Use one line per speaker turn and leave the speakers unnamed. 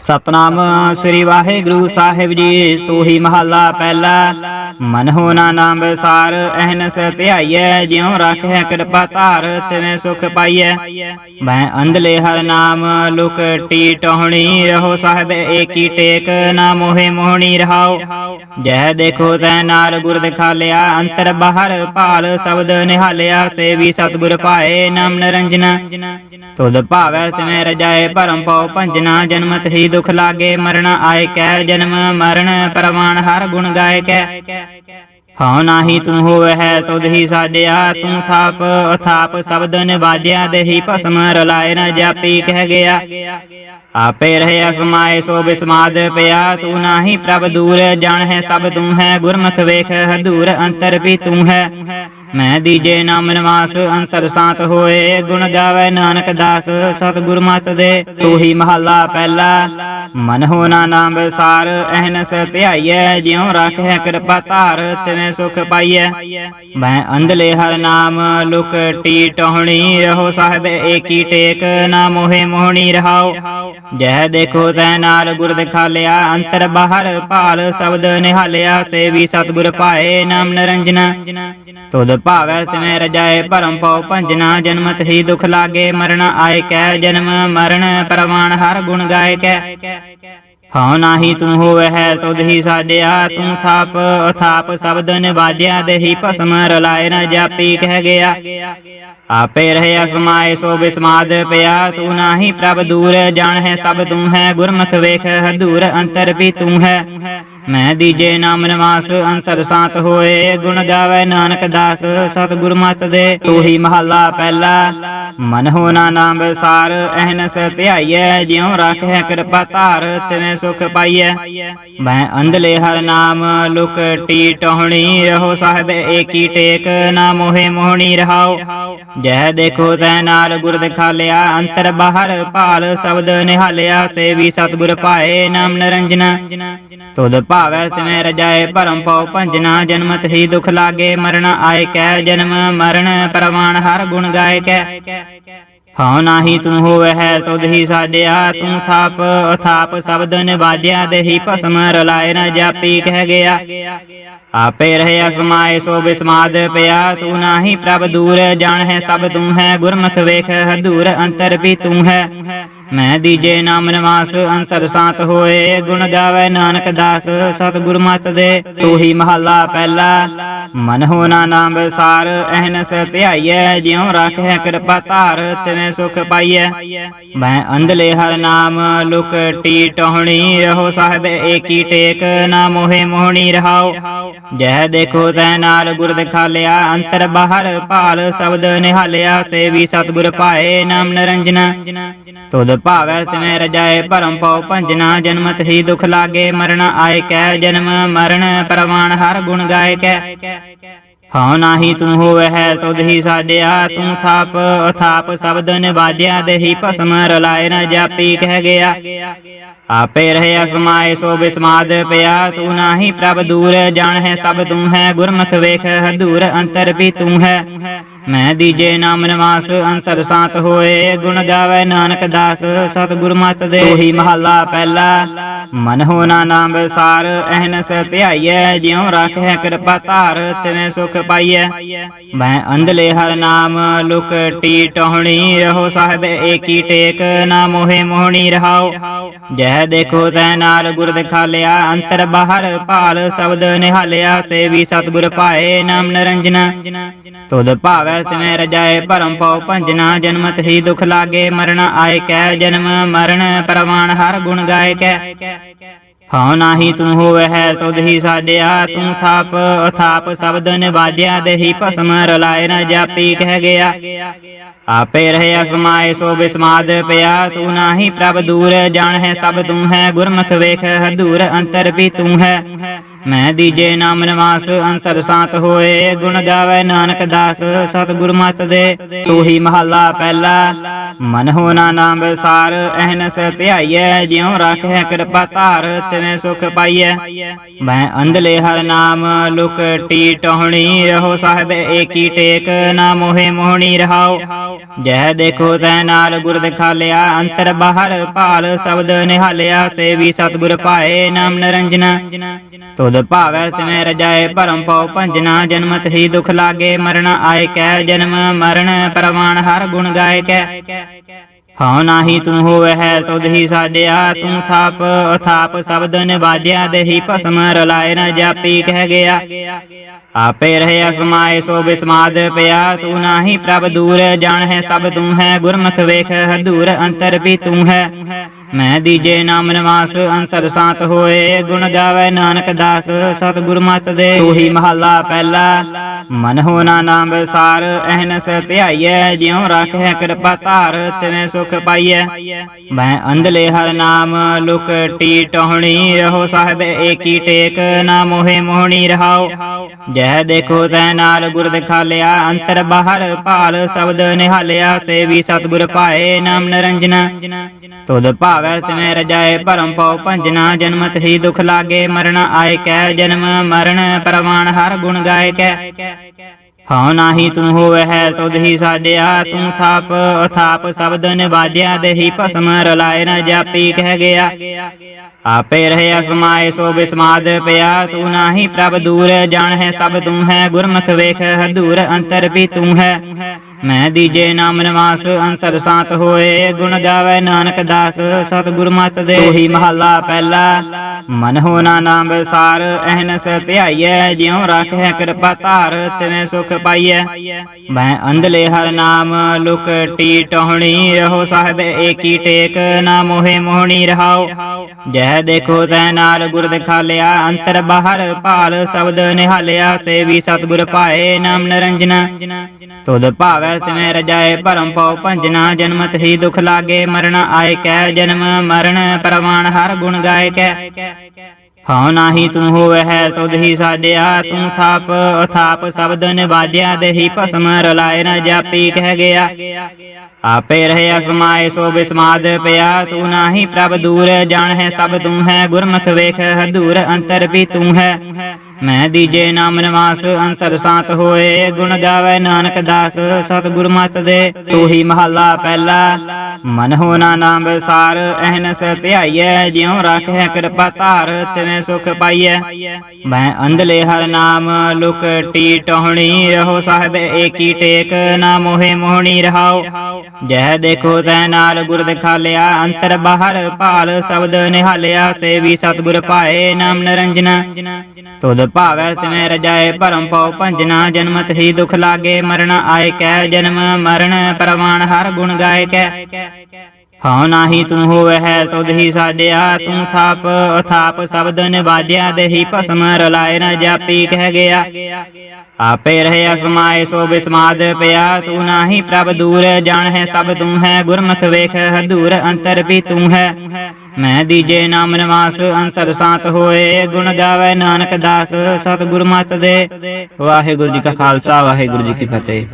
ਸਤਨਾਮ ਸ੍ਰੀ ਵਾਹਿਗੁਰੂ ਸਾਹਿਬ ਜੀ, ਸੋਹੀ ਮਹੱਲਾ ਪਹਿਲਾ। ਮਨ ਹੋਣਾ ਨਾਮ ਵਿਸਾਰ ਅਹਨਸ ਧਿਆਈਐ, ਜਿਉ ਰੱਖੈ ਕਿਰਪਾ ਧਾਰ, ਤਿਵੇਂ ਸੁਖ ਪਾਈਐ। ਮੈਂ ਅੰਧਲੇ ਹਰ ਨਾਮ, ਲੁਕ ਟੀ ਟੋਹਣੀ ਰਹੋ ਸਾਹਿਬ, ਏਕੀ ਟੇਕ, ਨਾ ਮੋਹਿ ਮੋਹਣੀ ਰਹਾਓ। ਜਹ ਦੇਖੋ ਤੈ ਨਾਲ ਗੁਰ ਦਿਖਾਲਿਆ, ਅੰਤਰ ਬਾਹਰ ਭਾਲ ਸ਼ਬਦ ਨਿਹਾਲਿਆ, ਸੇਵੀ ਸਤਿਗੁਰ ਪਾਏ ਨਾਮ ਨਿਰੰਜਨ। ਤੁਧ ਭਾਵੈ ਤਿਵੇਂ ਰਜਾਏ ਭਰਮ ਪਉ ਭੰਜਨਾ, ਜਨਮਤ ਹੀ ਦੁਖ ਲਾਗੇ ਮਰਨ ਆਏ ਕਹਿ ਜਨਮ, ਮਰਨ ਪਰਵਾਨ ਹਰ ਗੁਣ ਗਾਏ ਕਹਿ। ਹਉ ਨਾਹੀ ਤੂੰ ਹੋਵੇ ਤੁਧ ਹੀ ਸਾਡਿਆ ਤੂੰ ਥਾਪ ਅਥਾਪ ਸ਼ਬਦ ਨਿਵਾਜਿਆ ਦੇਹੀ ਭਸਮ ਰਲਾਏ ਨ ਜਾਪੀ ਕਹਿ ਗਿਆ। ਆਪੇ ਰਹੇ ਸਮਾਏ ਸੋ ਬਿਸਮਾਦ ਪਿਆ, ਤੂੰ ਨਾਹੀ ਪ੍ਰਭ ਦੂਰ ਜਾਣ ਹੈ ਸਭ ਤੂੰ ਹੈ, ਗੁਰਮੁਖ ਵੇਖ ਹਦੂਰ ਅੰਤਰ ਵੀ ਤੂੰ ਹੈ। ਮੈਂ ਦੀਜੇ ਨਾਮ ਨਿਵਾਸ, ਅੰਤਰ ਸਾਤ ਹੋਏ, ਗੁਣ ਗਾਵੇ ਨਾਨਕ ਦਾਸ, ਸਤਿਗੁਰ ਮਤ ਦੇ, ਸੋਹੀ ਮਹੱਲਾ ਪਹਿਲਾ। ਮਨ ਹੋਣਾ ਨਾਮ ਵਿਸਾਰ ਅਹਨਸ ਧਿਆਈਐ, ਜਿਉ ਰੱਖੈ ਕਿਰਪਾ ਧਾਰ, ਤਿਵੇਂ ਸੁਖ ਪਾਈਐ। ਮੈਂ ਅੰਧਲੇ ਹਰ ਨਾਮ, ਲੁਕ ਟੀ ਟੋਹਣੀ ਰਹੋ ਸਾਹਿਬ ਏਕੀ ਟੇਕ, ਨਾ ਮੋਹਿ ਮੋਹਣੀ ਰਹਾਓ। ਜਹ ਦੇਖੋ ਤੈ ਨਾਲ ਗੁਰ ਦਿਖਾਲਿਆ, ਅੰਤਰ ਬਾਹਰ ਭਾਲ ਸ਼ਬਦ ਨਿਹਾਲਿਆ, ਸੇਵੀ ਸਤਿਗੁਰ ਪਾਏ, ਨਾਮ ਨਿਰੰਜਨ। ਤੁਧ ਭਾਵੈ ਤਿਵੇਂ ਰਜਾਏ ਭਰਮ ਪਉ ਭੰਜਨਾ ਜਨਮਤ ਹੀ ਦੁਖ ਲਾਗੇ, ਮਰਨ ਆਏ ਕਹਿ ਜਨਮ ਮਰਨ ਪਰਵਾਨ, ਹਰ ਗੁਣ ਗਾਏ ਕਹਿ ਹਉ ਨਾਹੀ ਤੂੰ ਹੋਵੇ ਹੈ ਤੁਧ ਹੀ ਸਾਡਿਆ ਤੂੰ ਥਾਪ ਅਥਾਪ ਸ਼ਬਦ ਨਿਵਾਜਿਆ, ਦੇਹੀ ਭਸਮ ਰਲਾਏ ਨ ਜਾਪੀ ਕਹਿ ਗਿਆ। ਆਪੇ ਰਹਿਆ ਸਮਾਏ ਸੋ ਬਿਸਮਾਦ ਪਿਆ, ਤੂੰ ਨਾਹੀ ਪ੍ਰਭ ਦੂਰ ਜਾਣ ਹੈ ਸਭ ਤੂੰ ਹੈ, ਗੁਰਮੁਖ ਵੇਖ, ਹਦੂਰ ਅੰਤਰ ਵੀ ਤੂੰ ਹੈ। ਮੈਂ ਦੀਜੇ ਨਾਮ ਨਿਵਾਸ ਅੰਤਰ ਸਾਤ ਹੋਏ, ਗੁਣ ਗਾਵੇ ਨਾਨਕ ਦਾਸ, ਸਤਿਗੁਰ ਮਤ ਦੇ, ਸੋਹੀ ਮਹੱਲਾ ਪਹਿਲਾ। ਮਨ ਹੋਣਾ ਨਾਮ ਵਿਸਾਰ ਅਹਨਸ ਧਿਆਈਐ, ਜਿਉ ਰੱਖੈ ਕਿਰਪਾ ਧਾਰ, ਤਿਵੇਂ ਸੁਖ ਪਾਈਐ। ਮੈਂ ਅੰਧਲੇ ਹਰ ਨਾਮ, ਲੁਕ ਟੀ ਟੋਹਣੀ ਰਹੋ, ਸਾਹਿਬ ਏਕੀ ਟੇਕ, ਨਾ ਮੋਹਿ ਮੋਹਣੀ ਰਹਾਓ। ਜਹ ਦੇਖੋ ਤੈ ਨਾਲ ਗੁਰ ਦਿਖਾਲਿਆ, ਅੰਤਰ ਬਾਹਰ ਭਾਲ, ਸ਼ਬਦ ਨਿਹਾਲਿਆ, ਸੇਵੀ ਸਤਿਗੁਰ ਪਾਏ, ਨਾਮ ਨਿਰੰਜਨ। ਤੁਧ ਭਾਵੈ ਤਿਵੇਂ ਰਜਾਏ ਭਰਮ ਪਉ ਭੰਜਨਾ, ਜਨਮਤ ਹੀ ਦੁਖ ਲਾਗੇ, ਮਰਨ ਆਏ ਕਹਿ ਜਨਮ, ਮਰਨ ਪਰਵਾਨ ਹਰ ਗੁਣ ਗਾਏ ਕਹਿ ਹਉ ਨਾਹੀ ਤੂੰ ਹੋਵੇ ਹੈ ਤੁਧ ਹੀ ਸਾਡਿਆ ਤੂੰ ਥਾਪ, ਅਥਾਪ ਸ਼ਬਦ ਨਿਵਾਜਿਆ, ਦੇਹੀ ਭਸਮ ਰਲਾਏ ਨ ਜਾਪੀ ਕਹਿ ਗਿਆ। ਆਪੇ ਰਹਿਆ ਸਮਾਏ ਸੋ ਬਿਸਮਾਦ ਪਿਆ, ਤੂੰ ਨਾਹੀ ਪ੍ਰਭ ਦੂਰ ਜਾਣ ਹੈ ਸਭ ਤੂੰ ਹੈ, ਗੁਰਮੁਖ ਵੇਖ, ਹਦੂਰ ਅੰਤਰ ਵੀ ਤੂੰ ਹੈ। ਮੈਂ ਦੀਜੇ ਨਾਮ ਨਿਵਾਸ, ਅੰਤਰ ਸਾਤ ਹੋਏ, ਗੁਣ ਗਾਵੇ ਨਾਨਕ ਦਾਸ, ਸਤਿਗੁਰ ਮਤ ਦੇ ਸੋਹੀ ਮਹੱਲਾ ਪਹਿਲਾ। ਮਨ ਹੋਣਾ ਨਾਮ ਵਿਸਾਰ ਅਹਨਸ ਧਿਆਈਐ, ਜਿਉ ਰੱਖੈ ਕਿਰਪਾ ਧਾਰ, ਤਿਵੇਂ ਸੁਖ ਪਾਈਐ। ਮੈਂ ਅੰਧਲੇ ਹਰ ਨਾਮ, ਲੁਕ ਟੀ ਟੋਹਣੀ ਰਹੋ ਸਾਹਿਬ ਏਕੀ ਟੇਕ, ਨਾ ਮੋਹਿ ਮੋਹਣੀ ਰਹਾਓ। ਜਹ ਦੇਖੋ ਤੈ ਨਾਲ ਗੁਰ ਦਿਖਾਲਿਆ, ਅੰਤਰ ਬਾਹਰ ਭਾਲ, ਸ਼ਬਦ ਨਿਹਾਲਿਆ, ਸੇਵੀ ਸਤਿਗੁਰ ਪਾਏ ਨਾਮ ਨਿਰੰਜਨ। ਤੁਧ ਭਾਵੈ ਤਿਵੇਂ ਰਜਾਏ ਭਰਮ ਪਉ ਭੰਜਨਾ ਜਨਮਤ ਹੀ ਦੁਖ ਲਾਗੇ, ਮਰਨ ਆਏ ਕਹਿ ਜਨਮ ਮਰਨ ਪਰਵਾਨ, ਹਰ ਗੁਣ ਗਾਏ ਕਹਿ ਹਉ ਨਾਹੀ ਤੂੰ ਹੋਵੇ ਹੈ ਤੁਧ ਹੀ ਸਾਡਿਆ ਤੂੰ ਥਾਪ ਅਥਾਪ ਸ਼ਬਦ ਨਿਵਾਜਿਆ, ਦੇਹੀ ਭਸਮ ਰਲਾਏ ਨ ਜਾਪੀ ਕਹਿ ਗਿਆ। ਆਪੇ ਰਹਿਆ ਸਮਾਏ ਸੋ ਬਿਸਮਾਦ ਪਿਆ, ਤੂੰ ਨਾਹੀ ਪ੍ਰਭ ਦੂਰ ਜਾਣ ਹੈ ਸਭ ਤੂੰ ਹੈ, ਗੁਰਮੁਖ ਵੇਖ, ਹਦੂਰ ਅੰਤਰ ਵੀ ਤੂੰ ਹੈ। ਮੈਂ ਦੀਜੇ ਨਾਮ ਨਿਵਾਸ, ਅੰਤਰ ਸਾਤ ਹੋਏ, ਗੁਣ ਗਾਵੇ ਨਾਨਕ ਦਾਸ, ਸਤਿਗੁਰ ਮਤ ਦੇ। ਸੋਹੀ ਮਹੱਲਾ ਪਹਿਲਾ, ਮਨ ਹੋਣਾ ਨਾਮ ਵਿਸਾਰ ਅਹਨਸ ਧਿਆਈਐ, ਜਿਉ ਰੱਖੈ ਕਿਰਪਾ ਧਾਰ, ਤਿਵੇਂ ਸੁਖ ਪਾਈਐ। ਮੈਂ ਅੰਧਲੇ ਹਰ ਨਾਮ, ਲੁਕ ਟੀ ਟੋਹਣੀ ਰਹੋ, ਸਾਹਿਬ ਏਕੀ ਟੇਕ, ਨਾ ਮੋਹਿ ਮੋਹਣੀ ਰਹਾਓ। ਜਹ ਦੇਖੋ ਤੈ ਨਾਲ ਗੁਰ ਦਿਖਾਲਿਆ, ਅੰਤਰ ਬਾਹਰ ਭਾਲ, ਸ਼ਬਦ ਨਿਹਾਲਿਆ, ਸੇਵੀ ਸਤਿਗੁਰ ਪਾਏ ਨਾਮ ਨਿਰੰਜਨ। ਤੁਧ ਭਾਵੈ ਤਿਵੇਂ ਰਜਾਏ ਭਰਮ ਪਉ ਭੰਜਨਾ, ਜਨਮਤ ਹੀ ਦੁਖ ਲਾਗੇ, ਮਰਨ ਆਏ ਕਹਿ ਜਨਮ ਮਰਨ ਪਰਵਾਨ ਹਰ ਗੁਣ ਗਾਏ ਕਹਿ ਹਉ ਨਾਹੀ ਤੂੰ ਹੋਵੇ ਹੈ ਤੁਧ ਹੀ ਸਾਡਿਆ ਤੂੰ ਥਾਪ ਅਥਾਪ ਸ਼ਬਦ ਨਿਵਾਜਿਆ, ਦੇਹੀ ਭਸਮ ਰਲਾਏ ਨ ਜਾਪੀ ਕਹਿ ਗਿਆ। ਆਪੇ ਰਹਿਆ ਸਮਾਏ ਸੋ ਬਿਸਮਾਦ ਪਿਆ, ਤੂੰ ਨਾਹੀ ਪ੍ਰਭ ਦੂਰ ਜਾਣ ਹੈ ਸਭ ਤੂੰ ਹੈ, ਗੁਰਮੁਖ ਵੇਖ, ਹਦੂਰ ਅੰਤਰ ਵੀ ਤੂੰ ਹੈ। ਮੈਂ ਦੀਜੇ ਨਾਮ ਨਿਵਾਸ, ਅੰਤਰ ਸਾਤ ਹੋਏ, ਗੁਣ ਗਾਵੇ ਨਾਨਕ ਦਾਸ, ਸਤਿਗੁਰ ਮਤ ਦੇ। ਸੋਹੀ ਮਹੱਲਾ ਪਹਿਲਾ, ਮਨ ਹੋਣਾ ਨਾਮ ਵਿਸਾਰ ਅਹਨਸ ਧਿਆਈਐ, ਜਿਉ ਰੱਖੈ ਕਿਰਪਾ ਧਾਰ, ਤਿਵੇਂ ਸੁਖ ਪਾਈਐ। ਮੈਂ ਅੰਧਲੇ ਹਰ ਨਾਮ, ਲੁਕ ਟੀ ਟੋਹਣੀ ਰਹੋ, ਸਾਹਿਬ ਏਕੀ ਟੇਕ, ਨਾ ਮੋਹਿ ਮੋਹਣੀ ਰਹਾਓ। ਜਹ ਦੇਖੋ ਤੈ ਨਾਲ ਗੁਰ ਦਿਖਾਲਿਆ, ਅੰਤਰ ਬਾਹਰ ਭਾਲ, ਸ਼ਬਦ ਨਿਹਾਲਿਆ, ਸੇਵੀ ਸਤਿਗੁਰ ਪਾਏ, ਨਾਮ ਨਿਰੰਜਨਾ। ਤੁਧ ਭਾਵੈ ਤਿਵੇਂ ਰਜਾਏ ਭਰਮ ਪਉ ਭੰਜਨਾ, ਜਨਮਤ ਹੀ ਦੁਖ ਲਾਗੇ, ਮਰਨ ਆਏ ਕੈ ਜਨਮ, ਮਰਨ ਪ੍ਰਵਾਨ ਹਰ ਗੁਣ ਗਾਏ ਕੈ। ਹਉ ਨਾਹੀ ਤੂੰ ਹੋਵੇ ਹੈ ਤੁਧ ਹੀ ਸਾਡਿਆ ਤੂੰ ਥਾਪ, ਅਥਾਪ ਸ਼ਬਦ ਨਿਵਾਜਿਆ ਦੇਹੀ ਭਸਮ ਰਲਾਏ ਨ ਜਾਪੀ ਕਹਿ ਗਿਆ। ਆਪੇ ਰਹੇ ਸਮਾਏ ਸੋ ਬਿਸਮਾਦ ਪਿਆ, ਤੂੰ ਨਾਹੀ ਪ੍ਰਭ ਦੂਰ ਜਾਣ ਹੈ ਸਭ ਤੂੰ ਹੈ, ਗੁਰਮੁਖ ਵੇਖ, ਹਦੂਰ ਅੰਤਰ ਵੀ ਤੂੰ ਹੈ। ਮੈਂ ਦੀਜੇ ਨਾਮ ਨਿਵਾਸ ਅੰਤਰ ਸਾਤ ਹੋਏ, ਗੁਣ ਗਾਵੇ ਨਾਨਕ ਦਾਸ, ਸਤਿਗੁਰ ਮਤ ਦੇ। ਸੋਹੀ ਮਹੱਲਾ ਪਹਿਲਾ, ਮਨ ਹੋਣਾ ਨਾਮ ਵਿਸਾਰ ਅਹਨਸ ਧਿਆਈਐ, ਜਿਉ ਰੱਖੈ ਕਿਰਪਾ ਧਾਰ, ਤਿਵੇਂ ਸੁਖ ਪਾਈਐ। ਮੈਂ ਅੰਧਲੇ ਹਰ ਨਾਮ, ਲੁਕ ਟੀ ਟੋਹਣੀ ਰਹੋ ਸਾਹਿਬ ਏਕੀ ਟੇਕ, ਨਾ ਮੋਹਿ ਮੋਹਣੀ ਰਹਾਓ। ਜਹ ਦੇਖੋ ਤੈ ਨਾਲ ਗੁਰ ਦਿਖਾਲਿਆ, ਅੰਤਰ ਬਾਹਰ ਭਾਲ, ਸ਼ਬਦ ਨਿਹਾਲਿਆ, ਸੇਵੀ ਸਤਿਗੁਰ ਪਾਏ, ਨਾਮ ਨਿਰੰਜਨਾ। ਤੁਧ ਭਾਵੈ ਤਿਵੇਂ ਰਜਾਏ ਭਰਮ ਪਉ ਭੰਜਨਾ, ਜਨਮਤ ਹੀ ਦੁਖ ਲਾਗੇ, ਮਰਨ ਆਏ ਕੈ, ਜਨਮ ਮਰਨ ਪ੍ਰਵਾਨ ਹਰ ਗੁਣ ਗਾਏ ਕੈ। ਹਉ ਨਾਹੀ ਤੂੰ ਹੋਵੇ ਹੈ ਤੁਧ ਹੀ ਸਾਡਿਆ ਤੂੰ ਥਾਪ ਅਥਾਪ ਸ਼ਬਦ ਨਿਵਾਜਿਆ ਦੇਹੀ ਭਸਮ ਰਲਾਏ ਨ ਜਾਪੀ ਕਹਿ ਗਿਆ। ਆਪੇ ਰਹੇ ਸਮਾਏ ਸੋ ਬਿਸਮਾਦ ਪਿਆ, ਤੂੰ ਨਾਹੀ ਪ੍ਰਭ ਦੂਰ ਜਾਣ ਹੈ ਸਭ ਤੂੰ ਹੈ, ਗੁਰਮੁਖ ਵੇਖ, ਹਦੂਰ ਅੰਤਰ ਵੀ ਤੂੰ ਹੈ। ਮੈਂ ਦੀਜੇ ਨਾਮ ਨਿਵਾਸ ਅੰਤਰ ਸਾਤ ਹੋਏ, ਗੁਣ ਗਾਵੇ ਨਾਨਕ ਦਾਸ, ਸਤਿਗੁਰ ਮਤ ਦੇ ਸੋਹੀ ਮਹੱਲਾ ਪਹਿਲਾ। ਮਨ ਹੋਣਾ ਨਾਮ ਵਿਸਾਰ ਅਹਨਸ ਧਿਆਈਐ, ਜਿਉ ਰੱਖੈ ਕਿਰਪਾ ਧਾਰ, ਤਿਵੇਂ ਸੁਖ ਪਾਈਐ। ਮੈਂ ਅੰਧਲੇ ਹਰ ਨਾਮ, ਲੁਕ ਟੀ ਟੋਹਣੀ ਰਹੋ ਸਾਹਿਬ ਏਕੀ ਟੇਕ, ਨਾ ਮੋਹਿ ਮੋਹਣੀ ਰਹਾਓ। ਜਹ ਦੇਖੋ ਤੈ ਨਾਲ ਗੁਰ ਦਿਖਾਲਿਆ, ਅੰਤਰ ਬਾਹਰ ਭਾਲ, ਸ਼ਬਦ ਨਿਹਾਲਿਆ, ਸੇਵੀ ਸਤਿਗੁਰ ਪਾਏ, ਨਾਮ ਨਿਰੰਜਨਾ। ਤੁਧ ਭਾਵੈ ਤਿਵੇਂ ਰਜਾਏ ਭਰਮ ਪਉ ਭੰਜਨਾ, ਜਨਮਤ ਹੀ ਦੁਖ ਲਾਗੇ, ਮਰਨ ਆਏ ਕੈ ਜਨਮ, ਮਰਨ ਪ੍ਰਵਾਨ ਹਰ ਗੁਣ ਗਾਏ ਕੈ। ਹਉ ਨਾਹੀ ਤੂੰ ਹੋਵੇ ਹੈ ਤੁਧ ਹੀ ਸਾਡਿਆ ਤੂੰ ਥਾਪ, ਅਥਾਪ ਸ਼ਬਦ ਨਿਵਾਜਿਆ, ਦੇਹੀ ਭਸਮ ਰਲਾਏ ਨ ਜਾਪੀ ਕਹਿ ਗਿਆ। ਆਪੇ ਰਹਿਆ ਸਮਾਏ ਸੋ ਬਿਸਮਾਦ ਪਿਆ, ਤੂੰ ਨਾਹੀ ਪ੍ਰਭ ਦੂਰ ਜਾਣ ਹੈ ਸਭ ਤੂੰ ਹੈ, ਗੁਰਮੁਖ ਵੇਖ, ਹਦੂਰ ਅੰਤਰ ਵੀ ਤੂੰ ਹੈ। ਮੈਂ ਦੀਜੇ ਨਾਮ ਨਿਵਾਸ, ਅੰਤਰ ਸਾਤ ਹੋਏ, ਗੁਣ ਗਾਵੇ ਨਾਨਕ ਦਾਸ, ਸਤਿਗੁਰ ਮਤ ਦੇ ਸੋਹੀ ਮਹੱਲਾ ਪਹਿਲਾ। ਮਨ ਹੋਣਾ ਨਾਮ ਵਿਸਾਰ ਅਹਨਸ ਧਿਆਈਐ, ਜਿਉ ਰੱਖੈ ਕਿਰਪਾ ਧਾਰ, ਤਿਵੇਂ ਸੁਖ ਪਾਈਐ। ਮੈਂ ਅੰਧਲੇ ਹਰ ਨਾਮ, ਲੁਕ ਟੀ ਟੋਹਣੀ ਰਹੋ ਸਾਹਿਬ ਏਕੀ ਟੇਕ, ਨਾ ਮੋਹਿ ਮੋਹਣੀ ਰਹਾਓ। ਜਹ ਦੇਖੋ ਤੈ ਨਾਲ ਗੁਰ ਦਿਖਾਲਿਆ, ਅੰਤਰ ਬਾਹਰ ਭਾਲ, ਸ਼ਬਦ ਨਿਹਾਲਿਆ, ਸੇਵੀ ਸਤਿਗੁਰ ਪਾਏ, ਨਾਮ ਨਿਰੰਜਨਾ। ਤੁਧ ਭਾਵੈ ਤਿਵੇਂ ਰਜਾਏ ਭਰਮ ਪਉ ਭੰਜਨਾ ਜਨਮਤ ਹੀ ਦੁਖ ਲਾਗੇ, ਮਰਨ ਆਏ ਕੈ, ਜਨਮ ਮਰਨ ਪ੍ਰਵਾਨ ਹਰ ਗੁਣ ਗਾਏ ਕੈ। ਹਉ ਨਾਹੀ ਤੂੰ ਹੋਵੇ ਹੈ ਤੁਧ ਹੀ ਸਾਡਿਆ ਤੂੰ ਥਾਪ, ਅਥਾਪ ਸ਼ਬਦ ਨਿਵਾਜਿਆ, ਦੇਹੀ ਭਸਮ ਰਲਾਏ ਨ ਜਾਪੀ ਕਹਿ ਗਿਆ। ਆਪੇ ਰਹਿਆ ਸਮਾਏ ਸੋ ਬਿਸਮਾਦ ਪਿਆ, ਤੂੰ ਨਾਹੀ ਪ੍ਰਭ ਦੂਰ ਜਾਣ ਹੈ ਸਭ ਤੂੰ ਹੈ, ਗੁਰਮੁਖ ਵੇਖ, ਹਦੂਰ ਅੰਤਰ ਵੀ ਤੂੰ ਹੈ। ਮੈਂ ਦੀਜੇ ਨਾਮ ਨਿਵਾਸ, ਅੰਤਰ ਸਾਤ ਹੋਏ, ਗੁਣ ਗਾਵੇ ਨਾਨਕ ਦਾਸ, ਸਤਿਗੁਰ ਮਤ ਦੇ। ਵਾਹਿਗੁਰੂ ਜੀ ਕਾ ਖਾਲਸਾ, ਵਾਹਿਗੁਰੂ ਜੀ ਕੀ ਫਤਿਹ।